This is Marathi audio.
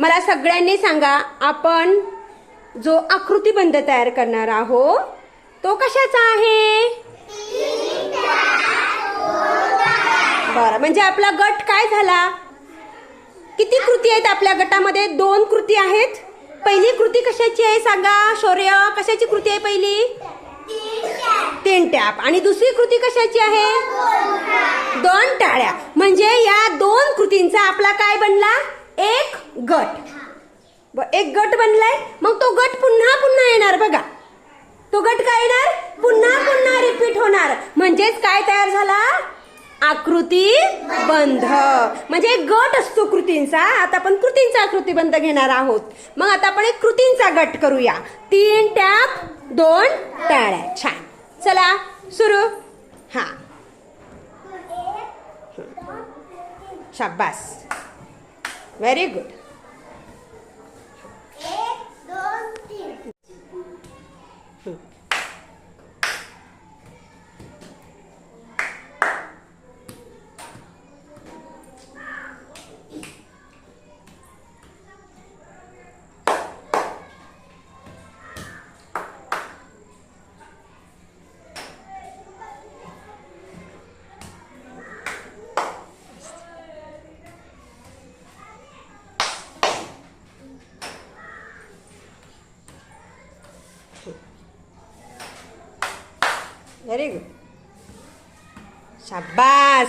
मला सगळ्यांनी सांगा आपण जो आकृतीबंध तयार करणार आहोत तो कशाचा आहे? बरं म्हणजे आपला गट काय झाला? किती कृती आहेत आपल्या गटामध्ये? दोन कृती आहेत. पहिली कृती कशाची आहे सांगा? शौर्य कशाची कृती आहे पहिली? तीन टॅप. आणि दुसरी कृती कशाची आहे? दोन टाळ्या म्हणजे या दोन कृतींचा आपला काय बनला? एक गट. एक गट बनलाय मग तो गट पुन्हा पुन्हा येणार बघा. तो गट काय येणार? पुन्हा पुन्हा रिपीट होणार. म्हणजेच काय तयार झाला? आकृती बंध. म्हणजे एक गट असतो कृतींचा. आता आपण कृतींचा आकृतीबंध घेणार आहोत. मग आता आपण एक कृतींचा गट करूया. तीन टॅप दोन टाळ्या. छान. चला सुरू. हा. शाबास. Very good. E aí? Shabazz!